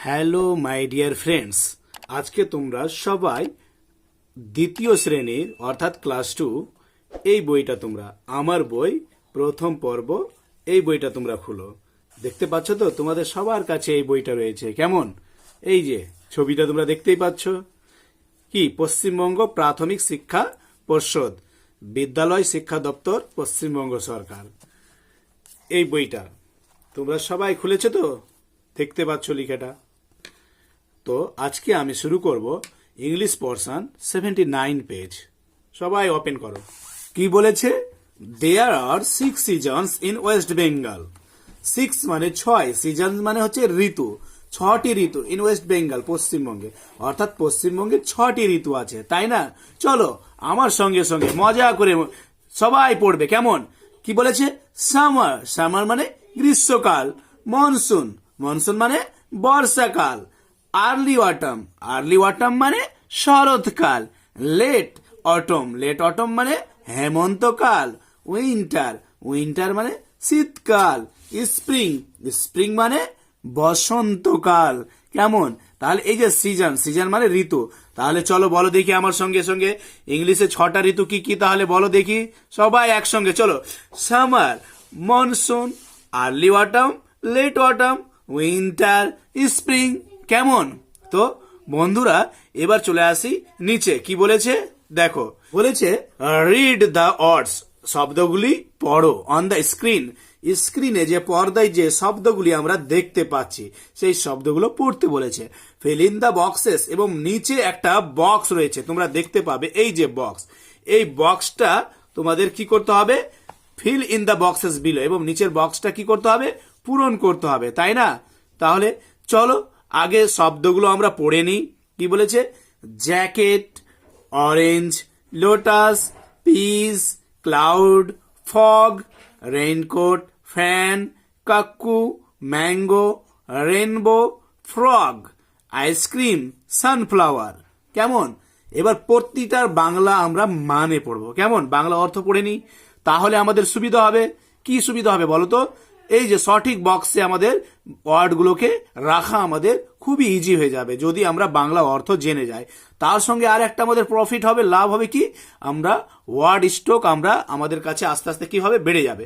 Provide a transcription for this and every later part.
Hello, my dear friends. আজকে তোমরা সবাই দ্বিতীয় শ্রেণির, অর্থাৎ ক্লাস টু, এই বইটা তোমরা, আমার বই, প্রথম পর্ব, এই বইটা তোমরা খুলো। দেখতে পাচ্ছ তো? তোমাদের সবার কাছে এই বইটা রয়েছে। কেমন? এই যে, ছবিটা তোমরা দেখতেই পাচ্ছ। কি? পশ্চিমবঙ্গ প্রাথমিক শিক্ষা পর্ষদ, বিদ্যালয় শিক্ষা দপ্তর, পশ্চিমবঙ্গ সরকার। এই বইটা, তোমরা সবাই খুলেছো তো? দেখতে পাচ্ছ লিখাটা। তো আজকে আমি শুরু করব English portion seventy nine page সবাই ওপেন করো। কি বলেছে? There are six seasons in West Bengal six মানে ছয় সিজন মানে হচ্ছে ঋতু। ছটি ঋতু ইন ওয়েস্ট বেঙ্গল পশ্চিমবঙ্গে। অর্থাৎ পশ্চিমবঙ্গে ছটি ঋতু আছে, তাই না? চলো, আমার সঙ্গে সঙ্গে মজা করে সবাই পড়বে, কেমন? কি বলেছে? সামার সামার মানে গ্রীষ্মকাল মনসুন মনসুন মানে বর্ষাকাল। আর্লি অটম আর্লি অটম মানে শরৎকাল। লেট অটম লেট অটম মানে হেমন্তকাল। উইন্টার উইন্টার মানে শীতকাল। স্প্রিং স্প্রিং মানে বসন্তকাল। কেমন? তাহলে এই যে সিজন সিজন মানে ঋতু। তাহলে চলো বলো দেখি আমার সঙ্গে সঙ্গে ইংলিশে ছটা ঋতু কি কি? তাহলে বলো দেখি। সবাই একসঙ্গে, চলো। Summer monsoon early autumn late autumn winter spring কেমন? তো বন্ধুরা, এবার চলে আসি নিচে। কি বলেছে? দেখো। বলেছে রিড দ্য অর্ডস শব্দগুলি পড়ো। অন দ্য স্ক্রিন স্ক্রিনে যে পর্দায় যে শব্দগুলি আমরা দেখতে পাচ্ছি, সেই শব্দগুলো পড়তে বলেছে। ফিল ইন দ্য বক্সেস এবং নিচে একটা বক্স রয়েছে। তোমরা দেখতে পাবে এই যে বক্স এই বক্সটা তোমাদের কি করতে হবে? Fill in the boxes below এবং নিচের বক্সটা কি করতে হবে? পূরণ করতে হবে। তাই না? তাহলে চলো আগে শব্দগুলো আমরা পড়ে নিই। কি বলেছে? Jacket, orange, lotus, peace, cloud, fog, raincoat, fan cuckoo mango rainbow frog, ice cream, sunflower. কেমন? এবার প্রতিটার বাংলা আমরা মানে পড়ব। কেমন? বাংলা অর্থ পড়ে নিই। তাহলে আমাদের সুবিধা হবে। কি সুবিধা হবে বলো তো? এই যে সঠিক বক্সে আমাদের ওয়ার্ডগুলোকে রাখা আমাদের খুবই ইজি হয়ে যাবে, যদি আমরা বাংলা অর্থ জেনে যাই। তার সঙ্গে আর একটা আমাদের প্রফিট হবে, লাভ হবে কি? আমরা ওয়ার্ড স্টক আমরা আমাদের কাছে আস্তে আস্তে কি হবে? বেড়ে যাবে।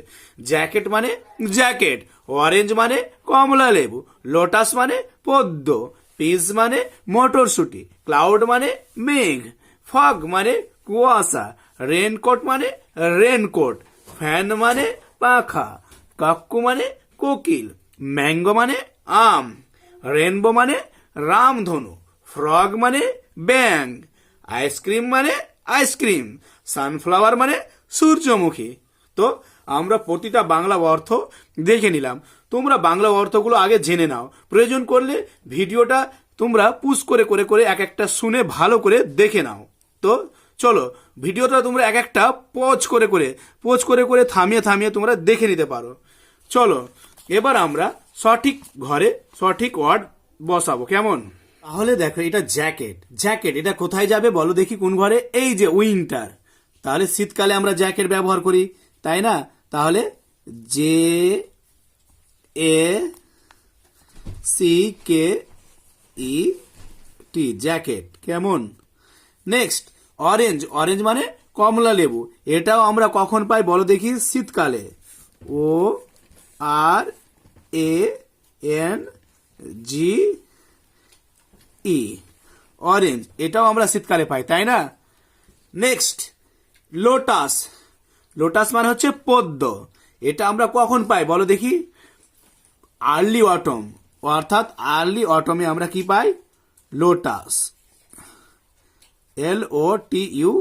জ্যাকেট মানে জ্যাকেট অরেঞ্জ মানে কমলা লেবু লোটাস মানে পদ্ম পিস মানে মটরশুটি ক্লাউড মানে মেঘ ফগ মানে কুয়াশা রেনকোট মানে রেনকোট ফ্যান মানে পাখা। কাক্কু মানে কোকিল, ম্যাঙ্গো মানে আম, রেনবো মানে রামধনু, ফ্রগ মানে ব্যাং আইসক্রিম মানে আইসক্রিম, সানফ্লাওয়ার মানে সূর্যমুখী। তো আমরা প্রতিটা বাংলা অর্থ দেখে নিলাম। তোমরা বাংলা অর্থগুলো আগে জেনে নাও। প্রয়োজন করলে ভিডিওটা তোমরা পুশ করে করে করে এক একটা শুনে ভালো করে দেখে নাও। তো চলো, ভিডিওটা তোমরা এক একটা পজ করে করে, পোজ করে করে থামিয়ে থামিয়ে তোমরা দেখে নিতে পারো। চলো, এবার আমরা সঠিক ঘরে সঠিক ওয়ার্ড বসাবো। কেমন? তাহলে দেখো, এটা জ্যাকেট। জ্যাকেট, এটা কোথায় যাবে বলো দেখি কোন ঘরে? এই যে উইন্টার। তাহলে শীতকালে আমরা জ্যাকেট ব্যবহার করি, তাই না? তাহলে J A C K E T jacket. কেমন? নেক্সট অরেঞ্জ অরেঞ্জ মানে কমলা লেবু। এটাও আমরা কখন পাই বলো দেখি? শীতকালে। ও আর এ এন জি ই অরেঞ্জ এটাও আমরা শীতকালে পাই, তাই না? নেক্সট লোটাস লোটাস মানে হচ্ছে পদ্ম। এটা আমরা কখন পাই, বলো দেখি? আর্লি অটম অর্থাৎ আর্লি অটমে আমরা কি পাই? Lotus L O T U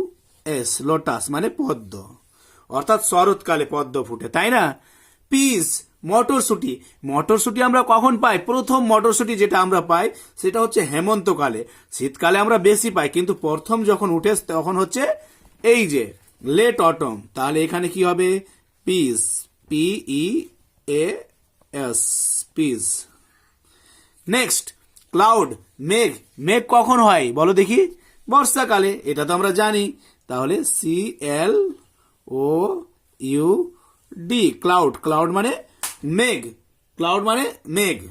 S lotus মানে পদ্ম। অর্থাৎ শরৎকালে পদ্ম ফুটে, তাই না? পিস মটরশুটি। মটরশুটি আমরা কখন পাই? প্রথম মটরশুটি যেটা আমরা পাই, সেটা হচ্ছে হেমন্তকালে। শীতকালে আমরা বেশি পাই, কিন্তু প্রথম যখন উঠে, তখন হচ্ছে এই যে, লেট অটম। তাহলে এখানে কি হবে? Peas P E A S peas. Next, cloud, মেঘ। মেঘ কখন হয়? বলো দেখি। বর্ষাকালে, এটা তো আমরা জানি। তাহলে C L O U D, cloud. Cloud মানে মেঘ। ক্লাউড মানে মেঘ।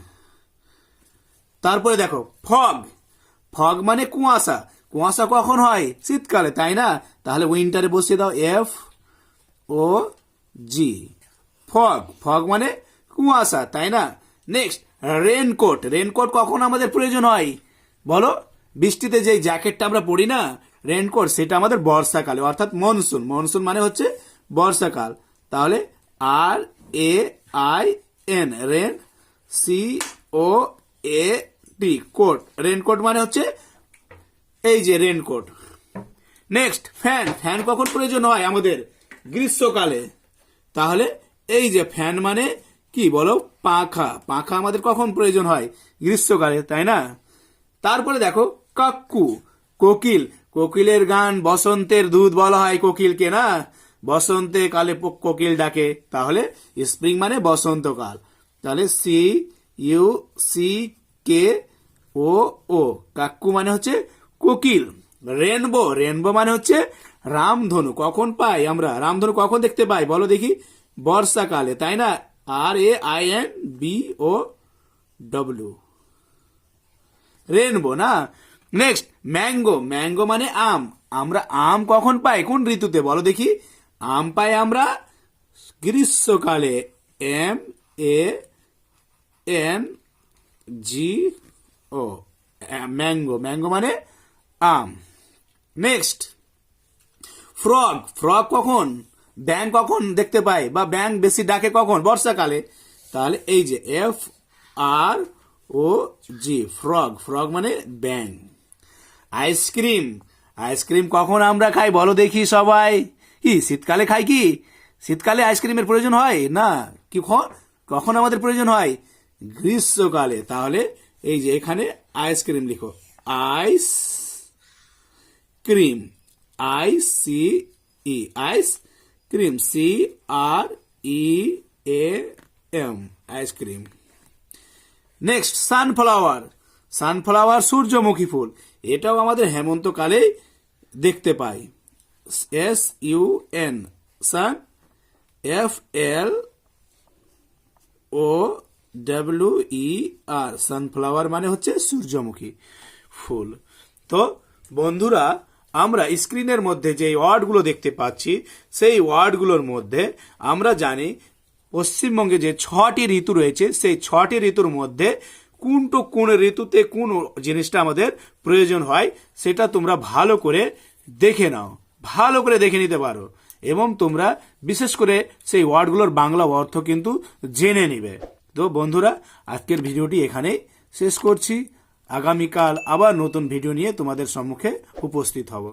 তারপরে দেখো, ফগ। ফগ মানে কুয়াশা। কুয়াশা কখন হয়? শীতকালে, তাই না? তাহলে উইন্টারে বসিয়ে দাও F O G. Fog. Fog মানে কুয়াশা, তাই না? Next, raincoat. রেনকোট কখন আমাদের প্রয়োজন হয়? বলো, বৃষ্টিতে যে জ্যাকেটটা আমরা পরি না, রেনকোট, সেটা আমাদের বর্ষাকালে, অর্থাৎ মনসুন। মনসুন মানে হচ্ছে বর্ষাকাল। তাহলে R A I N rain C O A T coat raincoat মানে হচ্ছে এই যে রেনকোট নেক্সট ফ্যান ফ্যান কখন প্রয়োজন হয় আমাদের গ্রীষ্মকালে? তাহলে এই যে ফ্যান মানে কি বলো? পাখা। পাখা আমাদের কখন প্রয়োজন হয়? গ্রীষ্মকালে, তাই না? তারপরে দেখো কাক্কু কোকিল। কোকিলের গান বসন্তের দুধ বলা হয় কোকিলকে, না? বসন্তে কালে কোকিল ডাকে। তাহলে স্প্রিং মানে বসন্তকাল। তাহলে C, U, C, K, O O. Cuckoo মানে হচ্ছে কোকিল। রেনবো রেনবো মানে হচ্ছে রামধনু। কখন পাই আমরা? রামধনু কখন দেখতে পাই? বলো দেখি। বর্ষাকালে, তাই না? R A I N B O W. Rainbow, না? Next, mango. ম্যাঙ্গো মানে আম। আমরা আম কখন পাই? কোন ঋতুতে? বলো দেখি। আম পাই আমরা গ্রীষ্মকালে M, A, N, G, O mango. Mango মানে আম। নেক্সট। ফ্রগ। ফ্রগ কখন? ব্যাং কখন দেখতে পাই? বা ব্যাং বেশি ডাকে কখন? বর্ষাকালে। তাহলে এই যে F, R, O, G, frog. Frog মানে ব্যাং আইসক্রিম। আইসক্রিম কখন আমরা খাই? বলো দেখি সবাই। কি, শীতকালে খাই কি? শীতকালে আইসক্রিমের প্রয়োজন হয়? না। কি কখন আমাদের প্রয়োজন হয়? গ্রীষ্মকালে। তাহলে এই যে এখানে আইসক্রিম লিখো। Ice cream. I C E. Ice cream C R E A M. Ice cream. Next, sunflower. Sunflower সূর্যমুখী ফুল। এটাও আমাদের হেমন্তকালে দেখতে পাই। S U N sun F L O W E R sunflower মানে হচ্ছে সূর্যমুখী ফুল। তো বন্ধুরা, আমরা স্ক্রিনের মধ্যে যে ওয়ার্ডগুলো দেখতে পাচ্ছি, সেই ওয়ার্ডগুলোর মধ্যে আমরা জানি পশ্চিমবঙ্গে যে ছটি ঋতু রয়েছে, সেই ছটি ঋতুর মধ্যে কোনটো কোন ঋতুতে কোন জিনিসটা আমাদের প্রয়োজন হয়, সেটা তোমরা ভালো করে দেখে নাও। ভালো করে দেখে নিতে পারো। এবং তোমরা, বিশেষ করে সেই ওয়ার্ডগুলোর বাংলা অর্থ কিন্তু জেনে নিবে। তো বন্ধুরা, আজকের ভিডিওটি এখানেই শেষ করছি। আগামীকাল আবার নতুন ভিডিও নিয়ে তোমাদের সম্মুখে উপস্থিত হব।